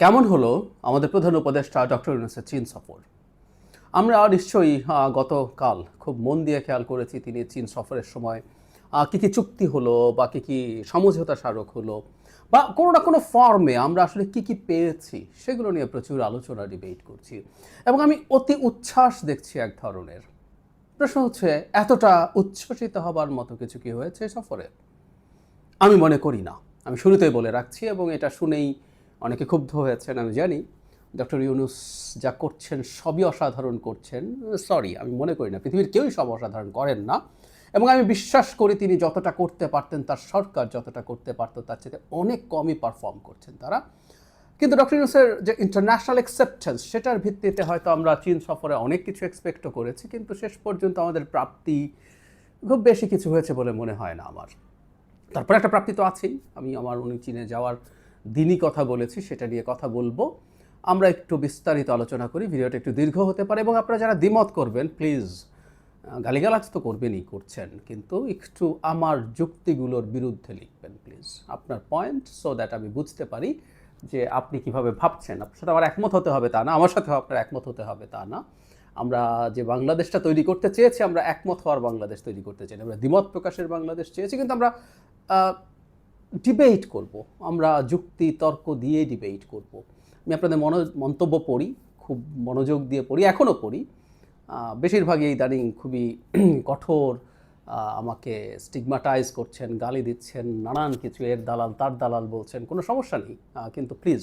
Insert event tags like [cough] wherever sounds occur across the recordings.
কেমন হলো আমাদের প্রধান উপদেষ্টা ডক্টর ইউনুসের চীন সফর? আমরা নিশ্চয়ই গতকাল খুব মন দিয়ে খেয়াল করেছি তিনি চীন সফরের সময় কি কি চুক্তি হলো বা কী কী সমঝোতা স্মারক হলো বা কোনো না কোনো ফর্মে আমরা আসলে কি কি পেয়েছি সেগুলো নিয়ে প্রচুর আলোচনা, ডিবেট করছি। এবং আমি অতি উচ্ছ্বাস দেখছি এক ধরনের। প্রশ্ন হচ্ছে, এতটা উচ্ছ্বসিত হবার মতো কিছু কি হয়েছে সফরে? আমি মনে করি না। আমি শুরুতেই বলে রাখছি এবং এটা শুনেই অনেকে ক্ষুব্ধ হয়েছেন, আমি জানি। ডক্টর ইউনুস যা করছেন সবই অসাধারণ করছেন। সরি, আমি মনে করি না, পৃথিবীর কেউই সব অসাধারণ করেন না। এবং আমি বিশ্বাস করি তিনি যতটা করতে পারতেন, তার সরকার যতটা করতে পারতো, তার চেয়ে অনেক কমই পারফর্ম করছেন তারা। কিন্তু ডক্টর ইউনুসের যে ইন্টারন্যাশনাল অ্যাকসেপ্টেন্স সেটার ভিত্তিতে হয়তো আমরা চীন সফরে অনেক কিছু এক্সপেক্টও করেছি, কিন্তু শেষ পর্যন্ত আমাদের প্রাপ্তি খুব বেশি কিছু হয়েছে বলে মনে হয় না আমার। তারপরে একটা প্রাপ্তি তো আছেই। আমি, আমার উনি চীনে যাওয়ার দিনই কথা বলেছি, সেটা নিয়ে কথা বলব। আমরা একটু বিস্তারিত আলোচনা করি, ভিডিওটা একটু দীর্ঘ হতে পারে এবং আপনারা যারা দ্বিমত করবেন প্লিজ গালিগালাজ তো করবেনই করছেন, কিন্তু একটু আমার যুক্তিগুলোর বিরুদ্ধে লিখবেন প্লিজ আপনার পয়েন্ট সো দ্যাট আমি বুঝতে পারি যে আপনি কীভাবে ভাবছেন। আপনার সাথে আমার একমত হতে হবে তা না, আমার সাথেও আপনার একমত হতে হবে তা না। আমরা যে বাংলাদেশটা তৈরি করতে চেয়েছি, আমরা একমত হওয়ার বাংলাদেশ তৈরি করতে চাই আমরা দ্বিমত প্রকাশের বাংলাদেশ চেয়েছি, কিন্তু আমরা ডিবেট করব। আমরা যুক্তি, তর্ক দিয়ে ডিবেট করব। আমি আপনাদের মনো, মন্তব্য পড়ি, খুব মনোযোগ দিয়ে পড়ি, এখনও পড়ি। বেশিরভাগই ইদানিং খুবই [clears throat] কঠোর। আমাকে স্টিগমাটাইজ করছেন, গালি দিচ্ছেন, নানান কিছু, এর দালাল, তার দালাল বলছেন, কোনো সমস্যা নেই। কিন্তু প্লিজ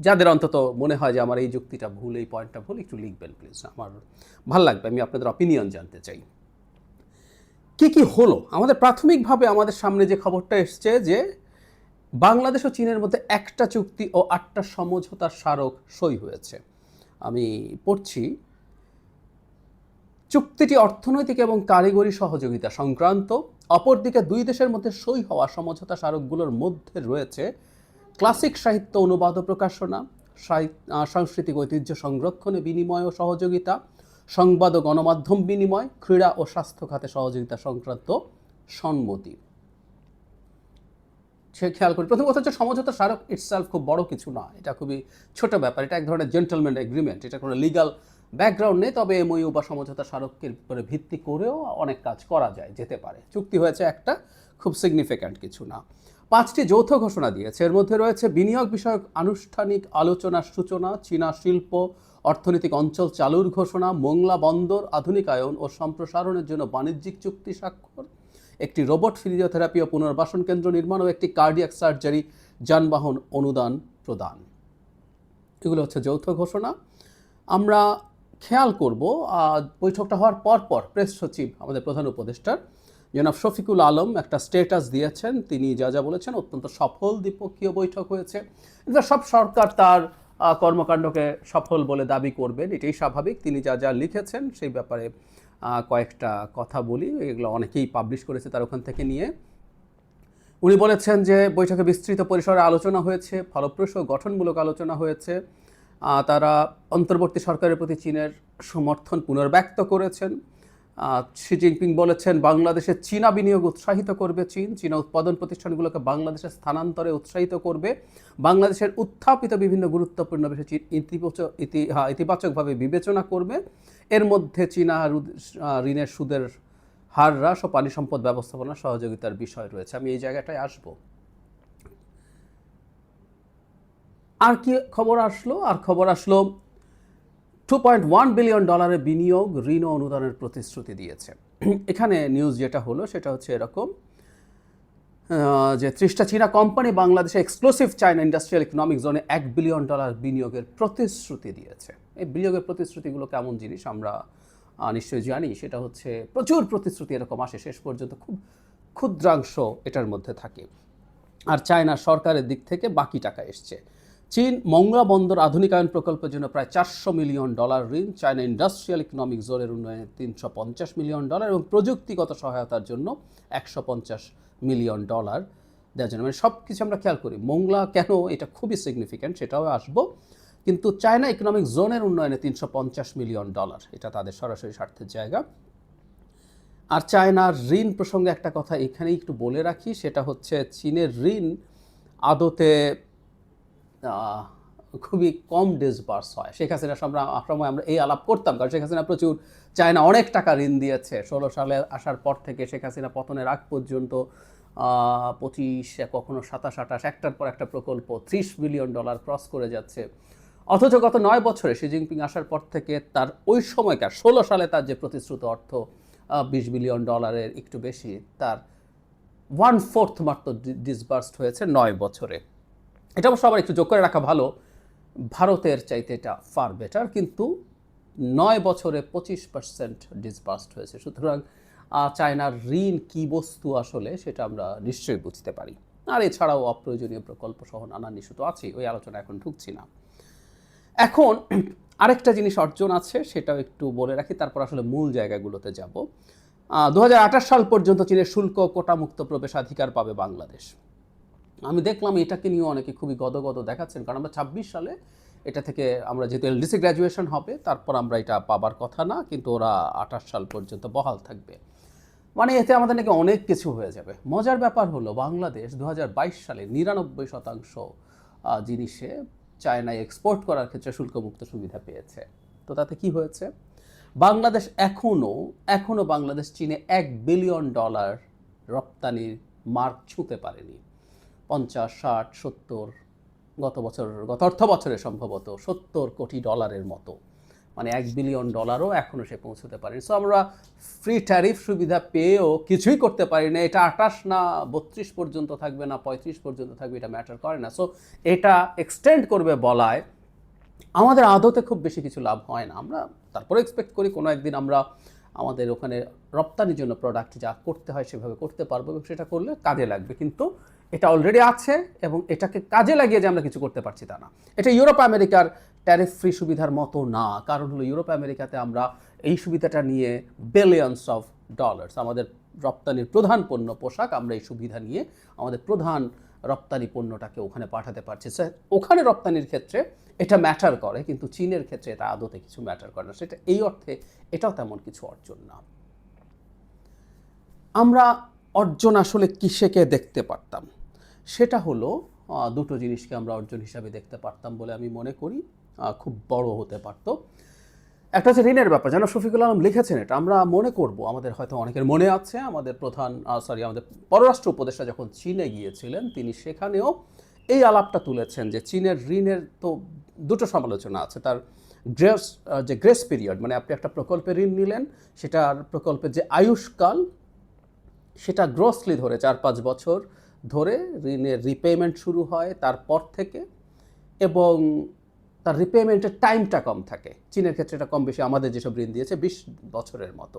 যাদের অন্তত মনে হয় যে আমার এই যুক্তিটা ভুল, এই পয়েন্টটা ভুল, একটু লিখবেন প্লিজ আমার, ভালো লাগবে, আমি আপনাদের অপিনিয়ন জানতে চাই। কি কি হলো? আমাদের প্রাথমিকভাবে আমাদের সামনে যে খবরটা এসছে যে বাংলাদেশ ও চীনের মধ্যে একটা চুক্তি ও আটটা সমঝোতার স্মারক সই হয়েছে। আমি পড়ছি, চুক্তিটি অর্থনৈতিক এবং কারিগরি সহযোগিতা সংক্রান্ত, অপরদিকে দুই দেশের মধ্যে সই হওয়া সমঝোতা স্মারকগুলোর মধ্যে রয়েছে ক্লাসিক সাহিত্য অনুবাদ ও প্রকাশনা সাংস্কৃতিক ঐতিহ্য সংরক্ষণে বিনিময় ও সহযোগিতা সংবাদ ও গণমাধ্যম বিনিময়, ক্রীড়া ও স্বাস্থ্য খাতে সহযোগিতা সংক্রান্ত সম্মতি। সে খেয়াল করি, প্রথম কথা হচ্ছে সমঝোতা স্মারক ইটসেলফ খুব বড় কিছু না, এটা খুবই ছোট ব্যাপার, এটা এক ধরনের জেন্টলম্যান এগ্রিমেন্ট এটা কোনো লিগাল ব্যাকগ্রাউন্ড নেই, তবে এমওইউ বা সমঝোতা স্মারকের উপরে ভিত্তি করেও অনেক কাজ করা যায়, যেতে পারে। চুক্তি হয়েছে একটা, খুব সিগনিফিক্যান্ট কিছু না। পাঁচটি যৌথ ঘোষণা দিয়েছে, এর মধ্যে রয়েছে বিনিয়োগ বিষয়ক আনুষ্ঠানিক আলোচনার সূচনা, চীনা শিল্প অর্থনৈতিক অঞ্চল চালুর ঘোষণা, মোংলা বন্দর, আধুনিকায়ন ও সম্প্রসারণের জন্য বাণিজ্যিক চুক্তি স্বাক্ষর, একটি রোবট ফিজিওথেরাপি ও পুনর্বাসন কেন্দ্র নির্মাণ ও একটি কার্ডিয়াক সার্জারি, যানবাহন অনুদান প্রদান। এগুলো হচ্ছে যৌথ ঘোষণা। আমরা খেয়াল করব বৈঠকটা হওয়ার পর পর প্রেস সচিব, আমাদের প্রধান উপদেষ্টার, জনাব শফিকুল আলম একটা স্টেটাস দিয়েছেন। তিনি যা যা বলেছেন, অত্যন্ত সফল দ্বিপক্ষীয় বৈঠক হয়েছে। সব সরকার তার কর্মকাণ্ডকে সফল বলে দাবি করবেন। এটাই স্বাভাবিক। তিনি যা যা লিখেছেন সেই ব্যাপারে কয়েকটা কথা বলি। এগুলো অনেকেই পাবলিশ করেছে তার ওখান থেকে নিয়ে। উনি বলেছেন যে, বৈঠকে বিস্তৃত পরিসরে আলোচনা হয়েছে, ফলপ্রসূ গঠনমূলক আলোচনা হয়েছে। তারা অন্তর্বর্তী সরকারের প্রতি চীনের সমর্থন পুনর্ব্যক্ত করেছেন। শি জিনপিং বলেছেন, বাংলাদেশে চীনা বিনিয়োগ উৎসাহিত করবে চীন। চীনা উৎপাদন প্রতিষ্ঠানগুলোকে বাংলাদেশে স্থানান্তরে উৎসাহিত করবে। বাংলাদেশের উত্থাপিত বিভিন্ন গুরুত্বপূর্ণ বিষয় চীন ইতিবাচক ইতি- ইতিবাচকভাবে বিবেচনা করবে। এর মধ্যে চীনা ঋণের সুদের হার হ্রাস ও পানি সম্পদ ব্যবস্থাপনা সহযোগিতার বিষয় রয়েছে। আমি এই জায়গাটায় আসব। আর কি খবর আসলো? আর খবর আসলো টু পয়েন্ট ওয়ান বিলিয়ন ডলারের বিনিয়োগ ঋণ অনুদানের প্রতিশ্রুতি দিয়েছে। এখানে নিউজ যেটা হলো, সেটা হচ্ছে এরকম যে ত্রিশটা চীনা কোম্পানি বাংলাদেশে এক্সক্লুসিভ চায়না ইন্ডাস্ট্রিয়াল ইকোনমিক জোনে এক বিলিয়ন ডলার বিনিয়োগের প্রতিশ্রুতি দিয়েছে। এই বিনিয়োগের প্রতিশ্রুতিগুলো কেমন জিনিস আমরা নিশ্চয়ই জানি। সেটা হচ্ছে প্রচুর প্রতিশ্রুতি এরকম আসে, শেষ পর্যন্ত খুব ক্ষুদ্রাংশ এটার মধ্যে থাকে। আর চায়না সরকারের দিক থেকে বাকি টাকা এসছে। চীন মংলা বন্দর আধুনিকায়ন প্রকল্পের জন্য প্রায় চারশো মিলিয়ন ডলার ঋণ, চায়না ইন্ডাস্ট্রিয়াল ইকোনমিক জোনের উন্নয়নে তিনশো পঞ্চাশ মিলিয়ন ডলার এবং প্রযুক্তিগত সহায়তার জন্য একশো পঞ্চাশ মিলিয়ন ডলার দেওয়ার জন্য। মানে সব কিছু আমরা খেয়াল করি, মংলা কেন এটা খুবই সিগনিফিক্যান্ট সেটাও আসব, কিন্তু চায়না ইকোনমিক জোনের উন্নয়নে তিনশো পঞ্চাশ মিলিয়ন ডলার, এটা তাদের সরাসরি স্বার্থের জায়গা। আর চায়নার ঋণ প্রসঙ্গে একটা কথা এখানেই একটু বলে রাখি, সেটা হচ্ছে চীনের ঋণ আদতে খুবই কম ডিসবার্স হয়। শেখ হাসিনা সময় আমরা এই আলাপ করতাম, কারণ শেখ হাসিনা প্রচুর চায়না অনেক টাকা ঋণ দিয়েছে। ষোলো সালে আসার পর থেকে শেখ হাসিনা পতনের আগ পর্যন্ত পঁচিশ কখনো সাতাশ, আঠাশ, একটার পর একটা প্রকল্প ত্রিশ বিলিয়ন ডলার ক্রস করে যাচ্ছে। অথচ গত নয় বছরে শি জিনপিং আসার পর থেকে তার ওই সময়কার ষোলো সালে তার যে প্রতিশ্রুত অর্থ বিশ বিলিয়ন ডলারের একটু বেশি, তার ওয়ান ফোর্থ মাত্র ডিসবার্সড হয়েছে নয় বছরে। এটা অবশ্য আবার একটু যোগ করে রাখা ভালো, ভারতের চাইতে এটা ফার বেটার কিন্তু নয় বছরে পঁচিশ পার্সেন্ট ডিসবার্সড হয়েছে। সুতরাং চায়নার ঋণ কী বস্তু আসলে সেটা আমরা নিশ্চয়ই বুঝতে পারি। আর এছাড়াও অপ্রয়োজনীয় প্রকল্প সহ নানান ইস্যু তো আছেই, ওই আলোচনা এখন ঢুকছি না। এখন আরেকটা জিনিস অর্জন আছে, সেটাও একটু বলে রাখি, তারপর আসলে মূল জায়গাগুলোতে যাব। দু হাজার আঠাশ সাল পর্যন্ত চীনের শুল্ক কোটামুক্ত প্রবেশাধিকার পাবে বাংলাদেশ। আমি দেখলাম এটাকে নিয়ে অনেকে খুবই গদগদ দেখাচ্ছেন, কারণ আমরা ছাব্বিশ সালে এটা থেকে আমরা যেহেতু এলডিসি গ্র্যাজুয়েশন হবে, তারপর আমরা এটা পাবার কথা না, কিন্তু ওরা আঠাশ সাল পর্যন্ত বহাল থাকবে। মানে এতে আমাদের নাকি অনেক কিছু হয়ে যাবে। মজার ব্যাপার হলো বাংলাদেশ দু হাজার বাইশ সালে নিরানব্বই শতাংশ জিনিসে চায়নায় এক্সপোর্ট করার ক্ষেত্রে শুল্কমুক্ত সুবিধা পেয়েছে। তো তাতে কি হয়েছে? বাংলাদেশ এখনও এখনও বাংলাদেশ চীনে এক বিলিয়ন ডলার রপ্তানির মার্ক ছুঁতে পারেনি। পঞ্চাশ, ষাট, সত্তর, গত বছর, গত অর্থ বছরে সম্ভবত সত্তর কোটি ডলারের মতো। মানে এক বিলিয়ন ডলারও এখনও সে পৌঁছতে পারেনি। সো আমরা ফ্রি ট্যারিফ সুবিধা পেয়েও কিছুই করতে পারি না এটা আটাশ না বত্রিশ পর্যন্ত থাকবে না পঁয়ত্রিশ পর্যন্ত থাকবে, এটা ম্যাটার করে না। সো এটা এক্সটেন্ড করবে বলায় আমাদের আদতে খুব বেশি কিছু লাভ হয় না। আমরা তারপরে এক্সপেক্ট করি কোনো একদিন আমরা আমাদের ওখানে রপ্তানির জন্য প্রোডাক্ট যা করতে হয় সেভাবে করতে পারব এবং সেটা করলে কাজে লাগবে। কিন্তু এটা অলরেডি আছে এবং এটাকে কাজে লাগিয়ে যে আমরা কিছু করতে পারছি তা না। এটা ইউরোপ আমেরিকার ট্যারিফ ফ্রি সুবিধার মতো না। কারণ হলো ইউরোপ আমেরিকাতে আমরা এই সুবিধাটা নিয়ে বিলিয়নস অফ ডলার্স আমাদের রপ্তানির প্রধান পণ্য, পোশাক, আমরা এই সুবিধা নিয়ে আমাদের প্রধান রপ্তানি পণ্যটাকে ওখানে পাঠাতে পারছি। ওখানে রপ্তানির ক্ষেত্রে এটা ম্যাটার করে, কিন্তু চীনের ক্ষেত্রে এটা আদতে কিছু ম্যাটার করে না। সেটা এই অর্থে এটাও তেমন কিছু অর্জন না। আমরা অর্জন আসলে কিসেকে দেখতে পারতাম? সেটা হলো দুটো জিনিসকে আমরা অর্জন হিসাবে দেখতে পারতাম বলে আমি মনে করি খুব বড় হতে পারতো। একটা হচ্ছে ঋণের ব্যাপার, যেন শফিকুল আলম লিখেছেন এটা। আমরা মনে করব, আমাদের হয়তো অনেকের মনে আছে, আমাদের প্রধান সরি আমাদের পররাষ্ট্র উপদেষ্টা যখন চীনে গিয়েছিলেন, তিনি সেখানেও এই আলাপটা তুলেছেন যে চীনের ঋণের তো দুটো সমালোচনা আছে। তার গ্রেস যে গ্রেস পিরিয়ড মানে আপনি একটা প্রকল্পে ঋণ নিলেন, সেটার প্রকল্পের যে আয়ুষ্কাল, সেটা গ্রসলি ধরে চার পাঁচ বছর ধরে ঋণের রিপেমেন্ট শুরু হয় তারপর থেকে এবং তার রিপেমেন্টের টাইমটা কম থাকে। চীনের ক্ষেত্রে এটা কম বেশি, আমাদের যেসব ঋণ দিয়েছে বিশ বছরের মতো।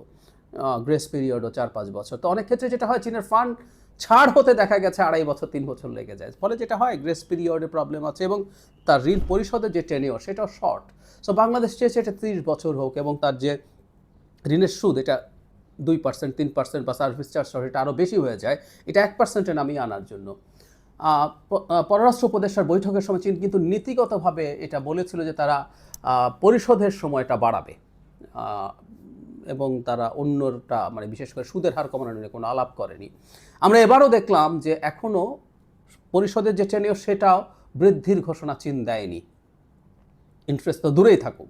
গ্রেস পিরিয়ডও চার পাঁচ বছর। তো অনেক ক্ষেত্রে যেটা হয়, চীনের ফান্ড ছাড় হতে দেখা গেছে, আড়াই বছর, তিন বছর লেগে যায়। ফলে যেটা হয় গ্রেস পিরিয়ডে প্রবলেম আছে এবং তার ঋণ পরিশোধের যে টেনিওর সেটাও শর্ট সো বাংলাদেশ চেয়েছে এটা ত্রিশ বছর হোক এবং তার যে ঋণের সুদ, এটা দুই পার্সেন্ট তিন পার্সেন্ট বা সার্ভিস চার্জ সহ এটা আরও বেশি হয়ে যায়, এটা এক পার্সেন্টে নামিয়ে আনার জন্য। পররাষ্ট্র উপদেষ্টার বৈঠকের সময় চীন কিন্তু নীতিগতভাবে এটা বলেছিল যে তারা পরিশোধের সময়টা বাড়াবে। এবং তারা অন্যটা মানে বিশেষ করে সুদের হার কমানোর নিয়ে কোনো আলাপ করেনি। আমরা এবারও দেখলাম যে এখনও পরিশোধের যে টেনিও সেটাও বৃদ্ধির ঘোষণা চীন দেয়নি। ইন্টারেস্ট তো দূরেই থাকুক।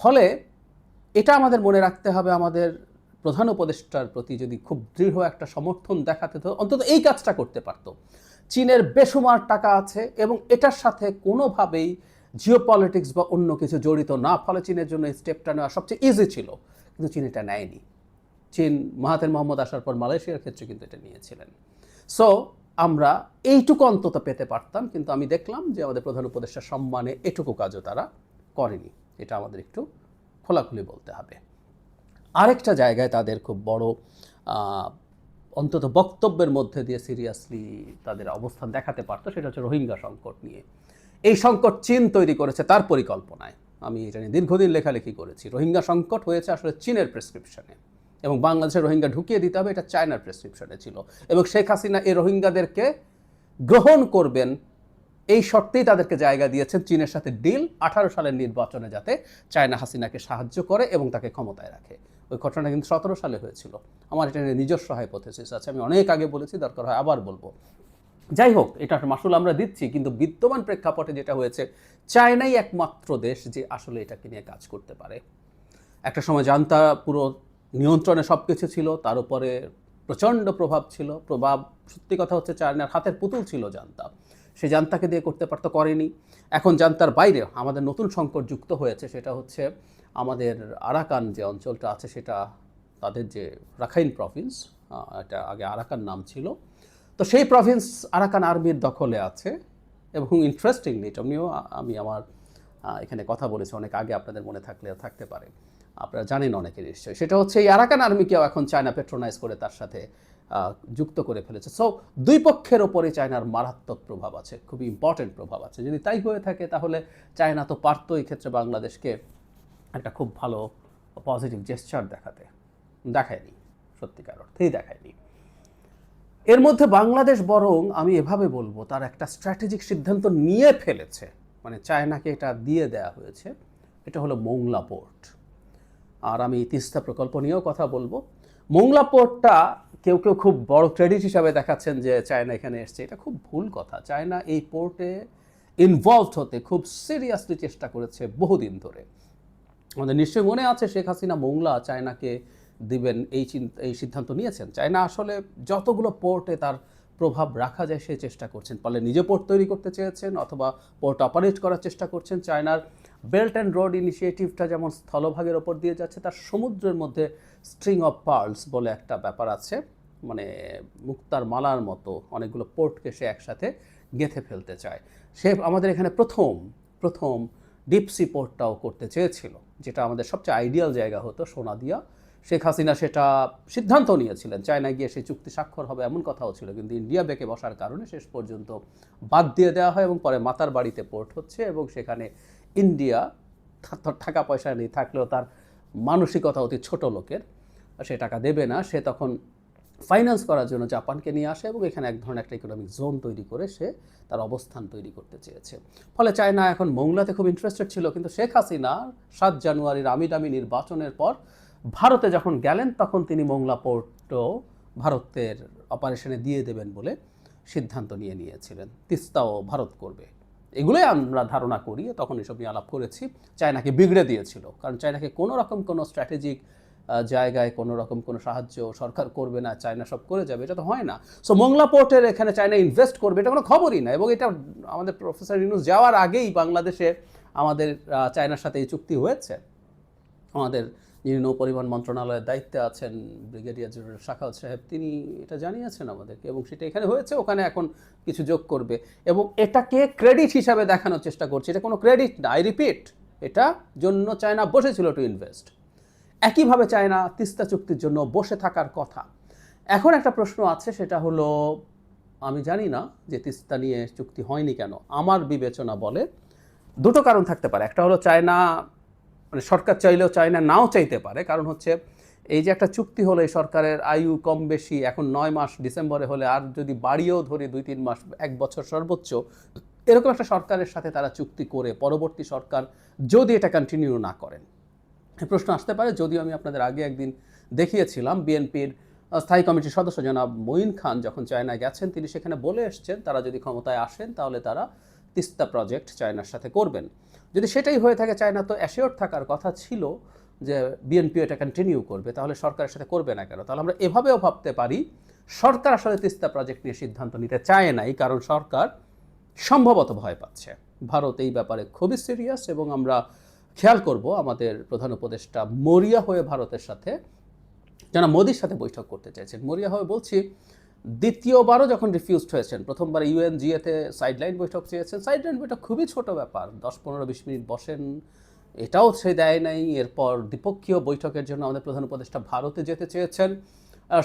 ফলে এটা আমাদের মনে রাখতে হবে আমাদের প্রধান উপদেষ্টার প্রতি যদি খুব দৃঢ় একটা সমর্থন দেখাতে তো অন্তত এই কাজটা করতে পারতো। চীনের বেসুমার টাকা আছে এবং এটার সাথে কোনোভাবেই জিও পলিটিক্স বা অন্য কিছু জড়িত না। ফলে চীনের জন্য এই স্টেপটা নেওয়া সবচেয়ে ইজি ছিল। কিন্তু চীন এটা নেয়নি। চীন মাহাতের মোহাম্মদ আসার পর মালয়েশিয়ার ক্ষেত্রে কিন্তু এটা নিয়েছিলেন। সো আমরা এইটুকু অন্তত পেতে পারতাম, কিন্তু আমি দেখলাম যে আমাদের প্রধান উপদেষ্টার সম্মানে এটুকু কাজও তারা করেনি। এটা আমাদের একটু খোলাখুলি বলতে হবে। আরেকটা জায়গায় তাদের খুব বড় অন্তত বক্তব্যের মধ্যে দিয়ে সিরিয়াসলি তাদের অবস্থান দেখাতে পারতো, সেটা হচ্ছে রোহিঙ্গা সংকট নিয়ে। এই সংকট চীন তৈরি করেছে তার পরিকল্পনায়। আমি এটা নিয়ে দীর্ঘদিন লেখালেখি করেছি। রোহিঙ্গা সংকট হয়েছে আসলে চীনের প্রেসক্রিপশনে এবং বাংলাদেশে রোহিঙ্গা ঢুকিয়ে দিতে হবে, এটা চায়নার প্রেসক্রিপশনে ছিল। এবং শেখ হাসিনা এই রোহিঙ্গাদেরকে গ্রহণ করবেন, এই শর্তেই তাদেরকে জায়গা দিয়েছেন চীনের সাথে ডিল আঠারো সালের নির্বাচনে যাতে চায়না হাসিনাকে সাহায্য করে এবং তাকে ক্ষমতায় রাখে। ওই ঘটনা কিন্তু সতেরো সালে হয়েছিল। আমার এটা নিয়ে নিজস্ব হাইপোথেসিস আছে, আমি অনেক আগে বলেছি, দরকার হয় আবার বলব। যাই হোক এটার মাসুল আমরা দিচ্ছি, কিন্তু বিদ্যমান প্রেক্ষাপটে যেটা হয়েছে, চায়নাই একমাত্র দেশ যে আসলে এটাকে নিয়ে কাজ করতে পারে। একটা সময় জানতা পুরো নিয়ন্ত্রণে সব কিছু ছিল, তার উপরে প্রচণ্ড প্রভাব ছিল, প্রভাব, সত্যি কথা হচ্ছে চায়নার হাতের পুতুল ছিল জানতা। সে জানতাকে দিয়ে করতে পারতো করেনি। এখন জানতার বাইরে আমাদের নতুন সংকট যুক্ত হয়েছে, সেটা হচ্ছে আমাদের আরাকান যে অঞ্চলটা আছে সেটা তাদের যে রাখাইন প্রভিন্স এটা আগে আরাকান নাম ছিল। তো সেই প্রভিন্স আরাকান আর্মির দখলে আছে এবং ইন্টারেস্টিংলি এটা নিয়েও আমি আমার এখানে কথা বলেছি, অনেক আগে আপনাদের মনে থাকলে, থাকতে পারে। আপনারা জানেন অনেকে নিশ্চয়ই। সেটা হচ্ছে এই আরাকান আর্মিকেও এখন চায়না পেট্রোনাইজ করে তার সাথে যুক্ত করে ফেলেছে। সো দুই পক্ষের ওপরে চায়নার মারাত্মক প্রভাব আছে, খুবই ইম্পর্টেন্ট প্রভাব আছে। যদি তাই হয়ে থাকে, তাহলে চায়না তো পারতো এই ক্ষেত্রে বাংলাদেশকে একটা খুব ভালো পজিটিভ জেস্চার দেখাতে। দেখায়নি, সত্যিকার অর্থেই দেখায়নি। এর মধ্যে বাংলাদেশ বরং, আমি এভাবে বলব, তার একটা স্ট্র্যাটেজিক সিদ্ধান্ত নিয়ে ফেলেছে। মানে চায়নাকে এটা দিয়ে দেয়া হয়েছে। এটা হলো মোংলা পোর্ট। আর আমি তিস্তা প্রকল্প নিয়েও কথা বলব। মোংলা পোর্টটা কেউ কেউ খুব বড় ক্রেডিট হিসাবে দেখাচ্ছেন যে চায়না এখানে এসছে। এটা খুব ভুল কথা। চায়না এই পোর্টে ইনভলভড হতে খুব সিরিয়াসলি চেষ্টা করেছে বহুদিন ধরে। আমাদের নিশ্চয়ই মনে আছে শেখ হাসিনা মোংলা চায়নাকে দিবেন এই চিন্তা এই সিদ্ধান্ত নিয়েছেন। চায়না আসলে যতগুলো পোর্টে তার প্রভাব রাখা যায় সে চেষ্টা করছেন। ফলে নিজে পোর্ট তৈরি করতে চেয়েছেন অথবা পোর্ট অপারেট করার চেষ্টা করছেন। চায়নার বেল্ট অ্যান্ড রোড ইনিশিয়েটিভটা যেমন স্থলভাগের ওপর দিয়ে যাচ্ছে, তার সমুদ্রের মধ্যে স্ট্রিং অফ পার্লস বলে একটা ব্যাপার আছে। মানে মুক্তার মালার মতো অনেকগুলো পোর্টকে সে একসাথে গেঁথে ফেলতে চায়। সে আমাদের এখানে প্রথম প্রথম ডিপসি পোর্টটাও করতে চেয়েছিল। যেটা আমাদের সবচেয়ে আইডিয়াল জায়গা হতো সোনাদিয়া শেখ হাসিনা সেটা সিদ্ধান্ত নিয়েছিলেন। চায়না গিয়ে সেই চুক্তি স্বাক্ষর হবে এমন কথাও ছিল, কিন্তু ইন্ডিয়া বেঁকে বসার কারণে শেষ পর্যন্ত বাদ দিয়ে দেওয়া হয় এবং পরে মাতার বাড়িতে পোর্ট হচ্ছে এবং সেখানে ইন্ডিয়া টাকা পয়সা নেই, থাকলেও তার মানসিকতা অতি ছোট লোকের। সে টাকা দেবে না, সে তখন ফাইন্যান্স করার জন্য জাপানকে নিয়ে আসে এবং এখানে এক ধরনের একটা ইকোনমিক জোন তৈরি করে সে তার অবস্থান তৈরি করতে চেয়েছে। ফলে চায়না এখন মোংলাতে খুব ইন্টারেস্টেড ছিল, কিন্তু শেখ হাসিনা সাত জানুয়ারির আমির আমি নির্বাচনের পর ভারতে যখন গেলেন, তখন তিনি মোংলা পোর্টও ভারতের অপারেশনে দিয়ে দেবেন বলে সিদ্ধান্ত নিয়ে নিয়েছিলেন। তিস্তাও ভারত করবে। এগুলোই আমরা ধারণা করি, তখন এসব নিয়ে আলাপ করেছি। চায়নাকে বিগড়ে দিয়েছিল, কারণ চায়নাকে কোনো রকম কোনো স্ট্র্যাটেজিক জায়গায় কোনো রকম কোনো সাহায্য সরকার করবে না, চায়না সব করে যাবে, এটা তো হয় না। সো মোংলা পোর্টের এখানে চায়না ইনভেস্ট করবে, এটা কোনো খবরই না। এবং এটা আমাদের প্রফেসর ইউনুস যাওয়ার আগেই বাংলাদেশে আমাদের চায়নার সাথে এই চুক্তি হয়েছে। আমাদের যিনি নৌ পরিবহন মন্ত্রণালয়ের দায়িত্বে আছেন, ব্রিগেডিয়ার জেনারেল শাখাল সাহেব, তিনি এটা জানিয়েছেন আমাদেরকে এবং সেটা এখানে হয়েছে, ওখানে এখন কিছু যোগ করবে। এবং এটাকে ক্রেডিট হিসাবে দেখানোর চেষ্টা করছে। এটা কোনো ক্রেডিট না আই রিপিট এটা জন্য চায়না বসেছিল টু ইনভেস্ট একইভাবে চায়না তিস্তা চুক্তির জন্য বসে থাকার কথা। এখন একটা প্রশ্ন আছে, সেটা হলো, আমি জানি না যে তিস্তা নিয়ে চুক্তি হয়নি কেন। আমার বিবেচনা বলে দুটো কারণ থাকতে পারে। একটা হলো চায়না মানে সরকার চাইলেও চায়না নাও চাইতে পারে। কারণ হচ্ছে, এই যে একটা চুক্তি হলো এই সরকারের, আয়ু কম বেশি, এখন নয় মাস ডিসেম্বরে হলে আর যদি বাড়িয়েও ধরি দুই তিন মাস, এক বছর সর্বোচ্চ, এরকম একটা সরকারের সাথে তারা চুক্তি করে, পরবর্তী সরকার যদি এটা কন্টিনিউ না করেন। প্রশ্ন আসতে পারে, যদিও আমি আপনাদের আগে একদিন দেখিয়েছিলাম বিএনপির স্থায়ী কমিটির সদস্য জনাব মঈন খান যখন চায়নায় গেছেন, তিনি সেখানে বলে এসছেন, তারা যদি ক্ষমতায় আসেন তাহলে তারা তিস্তা প্রজেক্ট চায়নার সাথে করবেন। যদি সেটাই হয়ে থাকে, চায়না তো অ্যাসিওর থাকার কথা ছিল যে বিএনপি এটা কন্টিনিউ করবে, তাহলে সরকারের সাথে করবে না কেন? তাহলে আমরা এভাবেও ভাবতে পারি, সরকার আসলে তিস্তা প্রজেক্ট নিয়ে সিদ্ধান্ত নিতে চায় নাই, কারণ সরকার সম্ভবত ভয় পাচ্ছে। ভারত এই ব্যাপারে খুবই সিরিয়াস এবং আমরা খেয়াল করব আমাদের প্রধান উপদেষ্টা মরিয়া হয়ে ভারতের সাথে যারা মোদির সাথে বৈঠক করতে চাইছেন। মরিয়া হয়ে বলছি, দ্বিতীয়বারও যখন রিফিউজড হয়েছেন, প্রথমবার ইউএনজিএতে সাইডলাইন বৈঠক চেয়েছেন। সাইডলাইন বৈঠক খুবই ছোট ব্যাপার, দশ পনেরো বিশ মিনিট বসেন, এটাও সে দেয় নাই। এরপর দ্বিপক্ষীয় বৈঠকের জন্য আমাদের প্রধান উপদেষ্টা ভারতে যেতে চেয়েছেন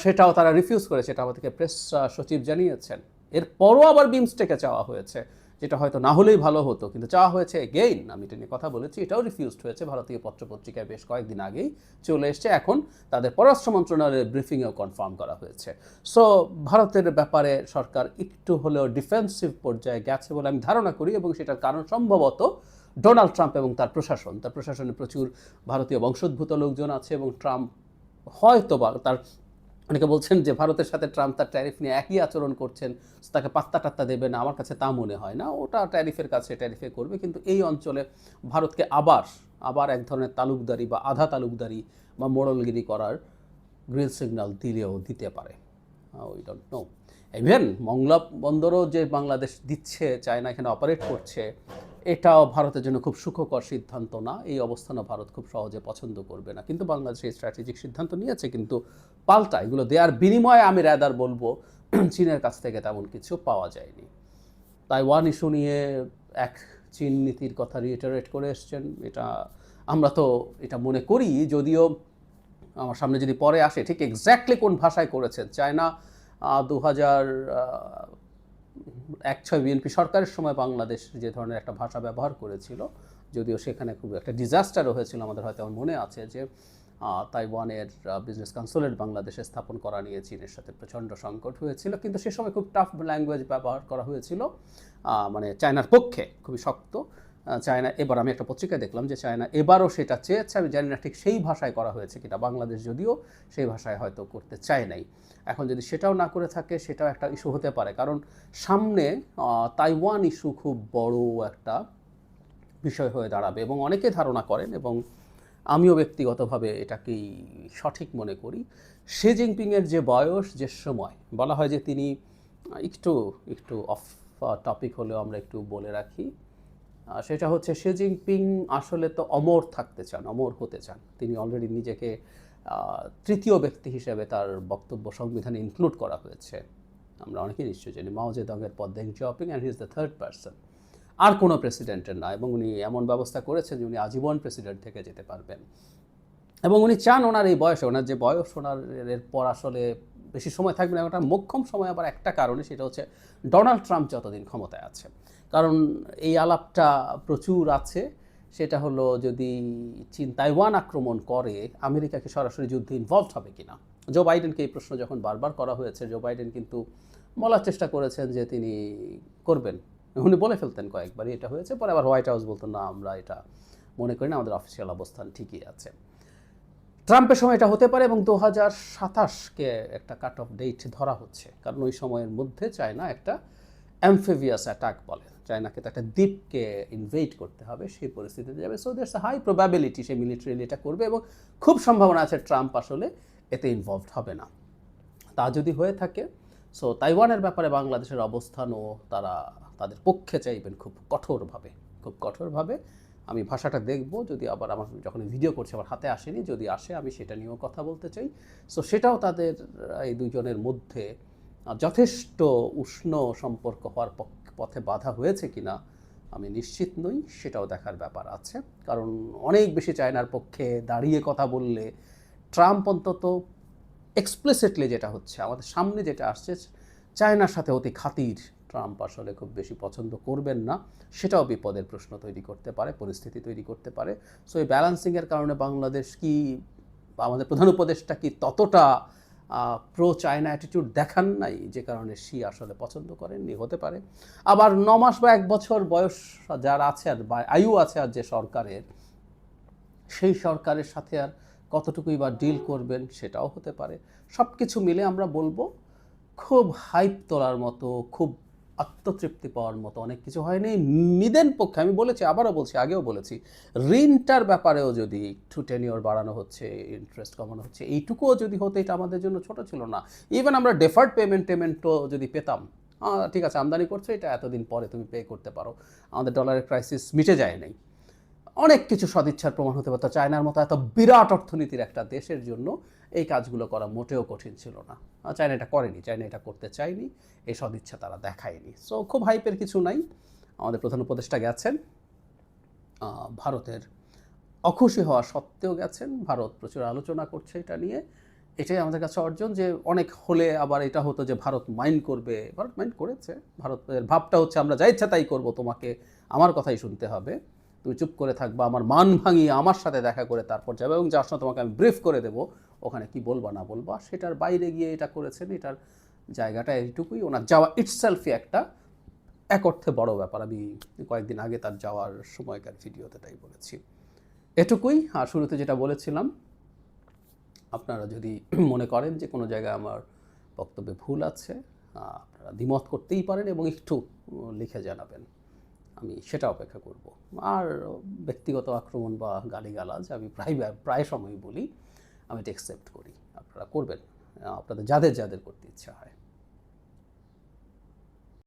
সেটাও তারা রিফিউজ করেছে, এটা আমাদেরকে প্রেস সচিব জানিয়েছেন। এরপরও আবার বিমস্টেকে চাওয়া হয়েছে। যেটা হয়তো না হলেই ভালো হতো। কিন্তু চাওয়া হয়েছে গেইন আমি এটা নিয়ে কথা বলেছি, এটাও রিফিউজড হয়েছে। ভারতীয় পত্রপত্রিকায় বেশ কয়েকদিন আগেই চলে এসছে। এখন তাদের পররাষ্ট্র মন্ত্রণালয়ের ব্রিফিংয়েও কনফার্ম করা হয়েছে। সো ভারতের ব্যাপারে সরকার একটু হলেও ডিফেন্সিভ পর্যায়ে গেছে বলে আমি ধারণা করি এবং সেটার কারণ সম্ভবত ডোনাল্ড ট্রাম্প এবং তার প্রশাসন। তার প্রশাসনে প্রচুর ভারতীয় বংশোদ্ভূত লোকজন আছে এবং ট্রাম্প হয়তো বা তার অনেকে বলছেন যে ভারতের সাথে ট্রাম্প তার ট্যারিফ নিয়ে একই আচরণ করছেন তাকে পাত্তা টাত্তা দেবে না, আমার কাছে তা মনে হয় না। ওটা ট্যারিফের কাছে ট্যারিফে করবে, কিন্তু এই অঞ্চলে ভারতকে আবার আবার এক ধরনের তালুকদারি বা আধা তালুকদারি বা মোড়লগিরি করার গ্রিন সিগন্যাল দিলেও দিতে পারে। We don't know even Mongla বন্দরও যে বাংলাদেশ দিচ্ছে, চায়না এখানে অপারেট করছে এটাও ভারতের জন্য খুব সুখকর সিদ্ধান্ত না। এই অবস্থানও ভারত খুব সহজে পছন্দ করবে না। কিন্তু বাংলাদেশ এই স্ট্র্যাটেজিক সিদ্ধান্ত নিয়েছে, কিন্তু পাল্টা এগুলো দেওয়ার বিনিময়ে আমি র্যাদার বলব, চীনের কাছ থেকে তেমন কিছু পাওয়া যায়নি। তাইওয়ান ইস্যু নিয়ে এক চীন নীতির কথা রিটারেট করে এসছেন। এটা আমরা তো এটা মনে করি, যদিও আমার সামনে যদি পরে আসে, ঠিক এক্স্যাক্টলি কোন ভাষায় করেছেন? চায়না দু হাজার এক ছয় বিএনপি সরকারের সময় বাংলাদেশ যে ধরনের একটা ভাষা ব্যবহার করেছিল, যদিও সেখানে খুব একটা ডিজাস্টার হয়েছিল আমাদের হয়তো আমার মনে আছে যে তাইওয়ানের বিজনেস কাউন্সিলেট বাংলাদেশে স্থাপন করা নিয়ে চীনের সাথে প্রচণ্ড সংকট হয়েছিল। কিন্তু সে সময় খুব টাফ ল্যাঙ্গুয়েজ ব্যবহার করা হয়েছিল। মানে চায়নার পক্ষে খুবই শক্ত। চায়না, এবার আমি একটা পত্রিকায় দেখলাম যে চায়না এবারও সেটা চেয়েছে, আমি জানি না ঠিক সেই ভাষায় করা হয়েছে কিনা, বাংলাদেশ যদিও সেই ভাষায় হয়তো করতে চায় নাই। এখন যদি সেটাও না করে থাকে, সেটাও একটা ইস্যু হতে পারে। কারণ সামনে তাইওয়ান ইস্যু খুব বড় একটা বিষয় হয়ে দাঁড়াবে এবং অনেকে ধারণা করেন এবং আমিও ব্যক্তিগতভাবে এটাকেই সঠিক মনে করি, শি জিনপিংয়ের যে বয়স, যে সময়, বলা হয় যে তিনি একটু একটু অফ টপিক হলেও আমরা একটু বলে রাখি সেটা হচ্ছে শি জিনপিং আসলে তো অমর থাকতে চান, অমর হতে চান। তিনি অলরেডি নিজেকে তৃতীয় ব্যক্তি হিসেবে তার বক্তব্য সংবিধানে ইনক্লুড করা হয়েছে। আমরা অনেকেই নিশ্চয়ই জানি মাও জেদংয়ের পর Deng Xiaoping and he is the third person আর কোনো প্রেসিডেন্টের না, এবং উনি এমন ব্যবস্থা করেছেন যে উনি আজীবন প্রেসিডেন্ট থেকে যেতে পারবেন। এবং উনি চান ওনার এই বয়সে, ওনার যে বয়স, ওনার এর পর আসলে বেশি সময় থাকবে না ওটা মোক্ষম সময় আবার একটা কারণে, সেটা হচ্ছে ডোনাল্ড ট্রাম্প যতদিন ক্ষমতায় আছে। কারণ এই আলাপটা প্রচুর আছে। সেটা হলো যদি চীন তাইওয়ান আক্রমণ করে, আমেরিকাকে সরাসরি যুদ্ধে ইনভলভ হবে কিনা? জো বাইডেনকে এই প্রশ্ন যখন বারবার করা হয়েছে জো বাইডেন কিন্তু বলার চেষ্টা করেছেন যে তিনি করবেন। উনি বলে ফেলতেন কয়েকবারই এটা হয়েছে, পরে আবার হোয়াইট হাউস বলতো না, আমরা এটা মনে করি না, আমাদের অফিসিয়াল অবস্থান ঠিকই আছে। ট্রাম্পের সময় এটা হতে পারে এবং দু হাজার সাতাশকে একটা কাট অফ ডেট ধরা হচ্ছে। কারণ ওই সময়ের মধ্যে চায়না একটা অ্যামফেভিয়াস অ্যাটাক বলে। চায়নাকে তো একটা দ্বীপকে ইনভেট করতে হবে, সেই পরিস্থিতিতে যাবে। সো দেয়ার্স হাই প্রবাবিলিটি সে মিলিটারিলি এটা করবে এবং খুব সম্ভাবনা আছে ট্রাম্প আসলে এতে ইনভলভড হবে না। তা যদি হয়ে থাকে সো তাইওয়ানের ব্যাপারে বাংলাদেশের অবস্থানও তারা তাদের পক্ষে চাইবেন খুব কঠোরভাবে খুব কঠোরভাবে। আমি ভাষাটা দেখব, যদি আবার আমার যখন ভিডিও করছি, আমার হাতে আসেনি, যদি আসে, আমি সেটা নিয়েও কথা বলতে চাই। সো সেটাও তাদের, এই দুজনের মধ্যে যথেষ্ট উষ্ণ সম্পর্ক হওয়ার পক- পথে বাধা হয়েছে কিনা আমি নিশ্চিত নই, সেটাও দেখার ব্যাপার আছে। কারণ অনেক বেশি চায়নার পক্ষে দাঁড়িয়ে কথা বললে ট্রাম্প অন্তত এক্সপ্লিসিটলি যেটা হচ্ছে, আমাদের সামনে যেটা আসছে, চায়নার সাথে অতি খাতির ট্রাম্প আসলে খুব বেশি পছন্দ করবেন না, সেটাও বিপদের প্রশ্ন তৈরি করতে পারে, পরিস্থিতি তৈরি করতে পারে। সো এই ব্যালেন্সিংয়ের কারণে বাংলাদেশ কি, আমাদের প্রধান উপদেশটা কি ততটা প্রো চায়না অ্যাটিটিউড দেখান নাই, যে কারণে শি আসলে পছন্দ করেননি, হতে পারে। আবার ন মাস বা এক বছর বয়স যার আছে আর বা আয়ু আছে আর যে সরকারের, সেই সরকারের সাথে আর কতটুকুই বা ডিল করবেন সেটাও হতে পারে। সব কিছু মিলে আমরা বলব, খুব হাইপ তোলার মতো, খুব আত্মতৃপ্তি পাওয়ার মতো অনেক কিছু হয়নি। নিদেন পক্ষে, আমি বলেছি, আবারও বলছি, আগেও বলেছি, ঋণটার ব্যাপারেও যদি একটু টেনিওর বাড়ানো হচ্ছে ইন্টারেস্ট কমানো হচ্ছে, এইটুকুও যদি হতো, এটা আমাদের জন্য ছোট ছিল না। ইভেন আমরা ডেফার্ড পেমেন্ট টেমেন্টও যদি পেতাম ঠিক আছে, আমদানি করছ, এটা এতদিন পরে তুমি পে করতে পারো। আমাদের ডলারের ক্রাইসিস মিটে যায় নাই। অনেক কিছু সদিচ্ছার প্রমাণ হতে পারতো চায়নার মতো এত বিরাট অর্থনীতির একটা দেশের জন্য এই কাজগুলো করা মোটেও কঠিন ছিল না। চায়না এটা করেনি, চায়না এটা করতে চায়নি, এই সদিচ্ছা তারা দেখায়নি। সো খুব হাইপের কিছু নাই। আমাদের প্রধান উপদেষ্টা গেছেন ভারতের অখুশি হওয়া সত্ত্বেও গেছেন, ভারত প্রচুর আলোচনা করছে এটা নিয়ে। এটাই আমাদের কাছে অর্জন যে অনেক হলে আবার এটা হতো যে ভারত মাইন্ড করবে। ভারত মাইন্ড করেছে, ভারতের ভাবটা হচ্ছে আমরা যা ইচ্ছা তাই করব, তোমাকে আমার কথাই শুনতে হবে। তুমি চুপ করে থাকবা, আমার মান ভাঙিয়ে আমার সাথে দেখা করে তারপর যাবে এবং যার সময় তোমাকে আমি ব্রিফ করে দেবো, ওখানে কি বলবা, না বলবা, সেটার বাইরে গিয়ে এটা করেছেন, এটার জায়গাটা এইটুকুই। ওনার যাওয়া ইটসেলফই একটা এক অর্থে বড় ব্যাপার। আমি কয়েকদিন আগে তার যাওয়ার সময়কার ভিডিওতে তাই বলেছি। এটুকুই। আর শুরুতে যেটা বলেছিলাম, আপনারা যদি [clears throat] মনে করেন যে কোনো জায়গায় আমার বক্তব্যে ভুল আছে আপনারা দ্বিমত করতেই পারেন এবং একটু লিখে জানাবেন। আমি সেটা অপেক্ষা করব। আর ব্যক্তিগত আক্রমণ বা গালিগালাজ আমি প্রায় প্রায় সময় বলি, আমি এটা অ্যাকসেপ্ট করি। আপনারা করবেন। আপনাদের, যাদের যাদের করতে ইচ্ছা হয়।